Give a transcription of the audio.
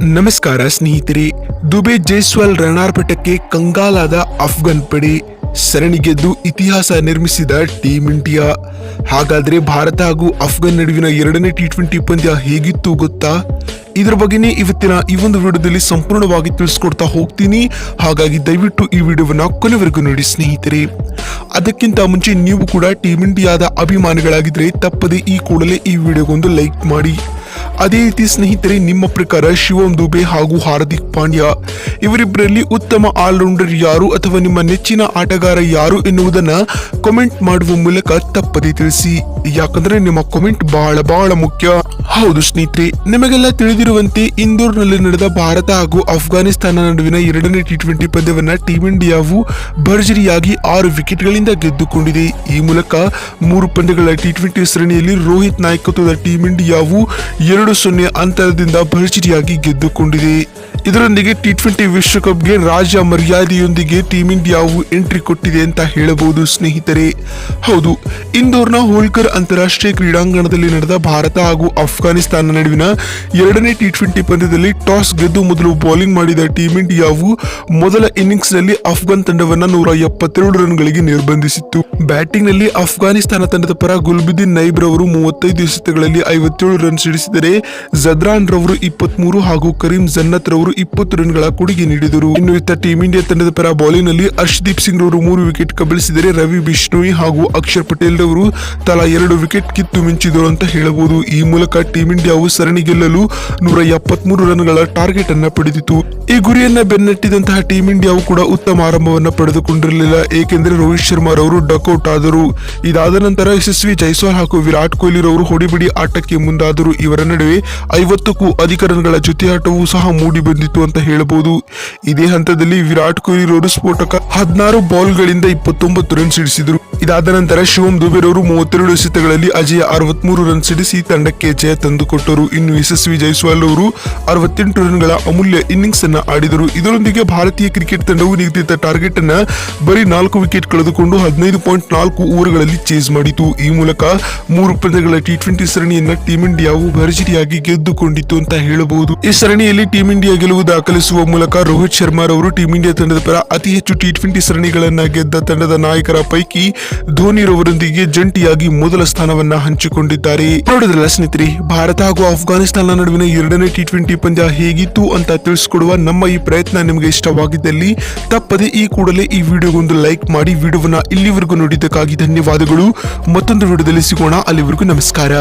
ನಮಸ್ಕಾರ ಸ್ನೇಹಿತರೆ. ದುಬೆ ಜೈಸ್ವಾಲ್ ರಣಾರ್ಪಟಕ್ಕೆ ಕಂಗಾಲಾದ ಅಫ್ಘಾನ್ ಪಡೆ ಸರಣಿ ಗೆದ್ದು ಇತಿಹಾಸ ನಿರ್ಮಿಸಿದ ಟೀಮ್ ಇಂಡಿಯಾ. ಹಾಗಾದ್ರೆ ಭಾರತ ಹಾಗೂ ಅಫ್ಘಾನ್ ನಡುವಿನ ಎರಡನೇ ಟಿ ಟ್ವೆಂಟಿ ಪಂದ್ಯ ಹೇಗಿತ್ತು ಗೊತ್ತಾ? ಇದರ ಬಗ್ಗೆನೇ ಇವತ್ತಿನ ಈ ಒಂದು ವಿಡಿಯೋದಲ್ಲಿ ಸಂಪೂರ್ಣವಾಗಿ ತಿಳಿಸ್ಕೊಡ್ತಾ ಹೋಗ್ತೀನಿ. ಹಾಗಾಗಿ ದಯವಿಟ್ಟು ಈ ವಿಡಿಯೋವನ್ನು ಕೊನೆವರೆಗೂ ನೋಡಿ ಸ್ನೇಹಿತರೆ. ಅದಕ್ಕಿಂತ ಮುಂಚೆ ನೀವು ಕೂಡ ಟೀಮ್ ಇಂಡಿಯಾದ ಅಭಿಮಾನಿಗಳಾಗಿದ್ರೆ ತಪ್ಪದೆ ಈ ಕೂಡಲೇ ಈ ವಿಡಿಯೋಗೊಂದು ಲೈಕ್ ಮಾಡಿ. ಅದೇ ರೀತಿ ಸ್ನೇಹಿತರೆ, ನಿಮ್ಮ ಪ್ರಕಾರ ಶಿವಂ ದುಬೆ ಹಾಗೂ ಹಾರ್ದಿಕ್ ಪಾಂಡ್ಯ ಇವರಿಬ್ಬರಲ್ಲಿ ಉತ್ತಮ ಆಲ್ರೌಂಡರ್ ಯಾರು ಅಥವಾ ನಿಮ್ಮ ನೆಚ್ಚಿನ ಆಟಗಾರ ಯಾರು ಎನ್ನುವುದನ್ನು ಕಾಮೆಂಟ್ ಮಾಡುವ ಮೂಲಕ ತಪ್ಪದೆ ತಿಳಿಸಿ. ಯಾಕಂದ್ರೆ ನಿಮ್ಮ ಕಾಮೆಂಟ್ ಬಹಳ ಬಹಳ ಮುಖ್ಯ. ಹೌದು ಸ್ನೇಹಿತರೆ, ನಿಮಗೆಲ್ಲ ತಿಳಿದಿರುವಂತೆ ಇಂದೋರ್ನಲ್ಲಿ ನಡೆದ ಭಾರತ ಹಾಗೂ ಅಫ್ಘಾನಿಸ್ತಾನ ನಡುವಿನ ಎರಡನೇ ಟಿ ಟ್ವೆಂಟಿ ಪಂದ್ಯವನ್ನು ಟೀಂ ಇಂಡಿಯಾವು ಭರ್ಜರಿಯಾಗಿ ಆರು ವಿಕೆಟ್ಗಳಿಂದ ಗೆದ್ದುಕೊಂಡಿದೆ. ಈ ಮೂಲಕ ಮೂರು ಪಂದ್ಯಗಳ ಟಿ ಟ್ವೆಂಟಿ ಸರಣಿಯಲ್ಲಿ ರೋಹಿತ್ ನಾಯಕತ್ವದ ಟೀಂ ಇಂಡಿಯಾವು ಎರಡು ಸೊನ್ನೆ ಅಂತರದಿಂದ ಭರ್ಜರಿಯಾಗಿ ಗೆದ್ದುಕೊಂಡಿದೆ. ಇದರೊಂದಿಗೆ ಟಿ ಟ್ವೆಂಟಿ ವಿಶ್ವಕಪ್ಗೆ ರಾಜ ಮರ್ಯಾದೆಯೊಂದಿಗೆ ಟೀಮ್ ಇಂಡಿಯಾವು ಎಂಟ್ರಿ ಕೊಟ್ಟಿದೆ ಅಂತ ಹೇಳಬಹುದು ಸ್ನೇಹಿತರೆ. ಹೌದು, ಇಂದೋರ್ನ ಹೋಲ್ಕರ್ ಅಂತಾರಾಷ್ಟ್ರೀಯ ಕ್ರೀಡಾಂಗಣದಲ್ಲಿ ನಡೆದ ಭಾರತ ಹಾಗೂ ಅಫ್ಘಾನಿಸ್ತಾನ ನಡುವಿನ ಎರಡನೇ ಟಿ ಟ್ವೆಂಟಿ ಪಂದ್ಯದಲ್ಲಿ ಟಾಸ್ ಗೆದ್ದು ಮೊದಲು ಬೌಲಿಂಗ್ ಮಾಡಿದ ಟೀಮ್ ಇಂಡಿಯಾವು ಮೊದಲ ಇನ್ನಿಂಗ್ಸ್ನಲ್ಲಿ ಅಫ್ಘಾನ್ ತಂಡವನ್ನು ನೂರ ಎಪ್ಪತ್ತೆರಡು ರನ್ಗಳಿಗೆ ನಿರ್ಬಂಧಿಸಿತ್ತು. ಬ್ಯಾಟಿಂಗ್ನಲ್ಲಿ ಅಫ್ಘಾನಿಸ್ತಾನ ತಂಡದ ಪರ ಗುಲ್ಬಿದಿನ್ ನೈಬ್ ರವರು ಮೂವತ್ತೈದು ಎಸೆತಗಳಲ್ಲಿ ಐವತ್ತೇಳು ರನ್ ಸಿಡಿಸಿದರೆ ಜದ್ರಾನ್ ರವರು ಇಪ್ಪತ್ಮೂರು ಹಾಗೂ ಕರೀಂ ಜನ್ನತ್ ರವರು ಇಪ್ಪತ್ತು ರನ್ಗಳ ಕೊಡುಗೆ ನೀಡಿದರು. ಇನ್ನು ಇತ್ತ ಟೀಂ ಇಂಡಿಯಾ ತಂಡದ ಪರ ಬೌಲಿಂಗ್ನಲ್ಲಿ ಹರ್ಷದೀಪ್ ಸಿಂಗ್ ರವರು ಮೂರು ವಿಕೆಟ್ ಕಬಳಿಸಿದರೆ ರವಿ ಬಿಷ್ಣೋಯಿ ಹಾಗೂ ಅಕ್ಷರ್ ಪಟೇಲ್ ರವರು ತಲಾ ಎರಡು ವಿಕೆಟ್ ಕಿತ್ತು ಮಿಂಚಿದರು ಅಂತ ಹೇಳಬಹುದು. ಈ ಮೂಲಕ ಟೀಂ ಇಂಡಿಯಾವು ಸರಣಿ ಗೆಲ್ಲಲು ನೂರ ಎಪ್ಪತ್ಮೂರು ರನ್ಗಳ ಟಾರ್ಗೆಟ್ ಅನ್ನ ಪಡೆದಿತು ಈ ಗುರಿಯನ್ನ ಬೆನ್ನಟ್ಟಿದಂತಹ ಟೀಂ ಇಂಡಿಯಾವು ಕೂಡ ಉತ್ತಮ ಆರಂಭವನ್ನು ಪಡೆದುಕೊಂಡಿರಲಿಲ್ಲ. ಏಕೆಂದರೆ ರೋಹಿತ್ ಶರ್ಮಾ ರವರು ಡಕ್ಔಟ್ ಆದರು. ಇದಾದ ನಂತರ ಯಶಸ್ವಿ ಜೈಸ್ವಾಲ್ ಹಾಗೂ ವಿರಾಟ್ ಕೊಹ್ಲಿ ರವರು ಹೊಡಿಬಿಡಿ ಆಟಕ್ಕೆ ಮುಂದಾದರು. ಇವರ ನಡುವೆ ಐವತ್ತಕ್ಕೂ ಅಧಿಕ ರನ್ಗಳ ಆಟವೂ ಸಹ ಮೂಡಿ ಬಂದಿತ್ತು ಅಂತ ಹೇಳಬಹುದು. ಇದೇ ಹಂತದಲ್ಲಿ ವಿರಾಟ್ ಕೊಹ್ಲಿ ರವರು ಸ್ಫೋಟಕ ಹದಿನಾರು ಬಾಲ್ಗಳಿಂದ ಇಪ್ಪತ್ತೊಂಬತ್ತು ರನ್ ಸಿಡಿಸಿದರು. ಇದಾದ ನಂತರ ಶಿವಂ ದುಬೆರವರು ಮೂವತ್ತೆರಡು ಎಸೆತಗಳಲ್ಲಿ ಅಜಯ ಅರವತ್ಮೂರು ರನ್ ಸಿಡಿಸಿ ತಂಡಕ್ಕೆ ಜಯ ತಂದುಕೊಟ್ಟರು. ಇನ್ನು ಯಶಸ್ವಿ ಜೈಸ್ವಾಲ್ ಅವರು ಅರವತ್ತೆಂಟು ರನ್ಗಳ ಅಮೂಲ್ಯ ಇನ್ನಿಂಗ್ಸ್ ಅನ್ನು ಆಡಿದರು. ಇದರೊಂದಿಗೆ ಭಾರತೀಯ ಕ್ರಿಕೆಟ್ ತಂಡವು ನಿಗದಿತ ಟಾರ್ಗೆಟ್ ಅನ್ನು ಬರೀ ನಾಲ್ಕು ವಿಕೆಟ್ ಕಳೆದುಕೊಂಡು ಹದಿನೈದು ಪಾಯಿಂಟ್ ನಾಲ್ಕು ಓವರ್ಗಳಲ್ಲಿ ಚೇಸ್ ಮಾಡಿತು. ಈ ಮೂಲಕ ಮೂರು ಪಂದ್ಯಗಳ ಟಿ ಟ್ವೆಂಟಿ ಸರಣಿಯನ್ನ ಟೀಂ ಇಂಡಿಯಾವು ಭರ್ಜರಿಯಾಗಿ ಗೆದ್ದುಕೊಂಡಿತು ಅಂತ ಹೇಳಬಹುದು. ಈ ಸರಣಿಯಲ್ಲಿ ಟೀಂ ಇಂಡಿಯಾ ಗೆಲುವು ದಾಖಲಿಸುವ ಮೂಲಕ ರೋಹಿತ್ ಶರ್ಮಾ ರವರು ಟೀಂ ಇಂಡಿಯಾ ತಂಡದ ಪರ ಅತಿ ಹೆಚ್ಚು ಟಿ ಟ್ವೆಂಟಿ ಸರಣಿಗಳನ್ನ ಗೆದ್ದ ತಂಡದ ನಾಯಕರ ಪೈಕಿ ಧೋನಿ ರವರೊಂದಿಗೆ ಜಂಟಿಯಾಗಿ ಮೊದಲ ಸ್ಥಾನವನ್ನ ಹಂಚಿಕೊಂಡಿದ್ದಾರೆ. ನೋಡಿದ್ರಲ್ಲ ಸ್ನೇಹಿತರೆ, ಭಾರತ ಹಾಗೂ ಅಫ್ಘಾನಿಸ್ತಾನ ನಡುವಿನ ಎರಡನೇ ಟಿ ಟ್ವೆಂಟಿ ಪಂದ್ಯ ಹೇಗಿತ್ತು ಅಂತ ತಿಳಿಸ್ಕೊಡುವ ನಮ್ಮ ಈ ಪ್ರಯತ್ನ ನಿಮಗೆ ಇಷ್ಟವಾಗಿದ್ದಲ್ಲಿ, ತಪ್ಪದೆ ಈ ಕೂಡಲೇ ಈ ವಿಡಿಯೋಗೊಂದು ಲೈಕ್ ಮಾಡಿ ವಿಡಿಯೋವನ್ನ ಇಲ್ಲಿವರೆಗೂ ನೋಡಿದ್ದಕ್ಕಾಗಿ ಧನ್ಯವಾದಗಳು. ಮತ್ತೊಂದು ವಿಡಿಯೋದಲ್ಲಿ ಸಿಗೋಣ. ಅಲ್ಲಿವರೆಗೂ ನಮಸ್ಕಾರ.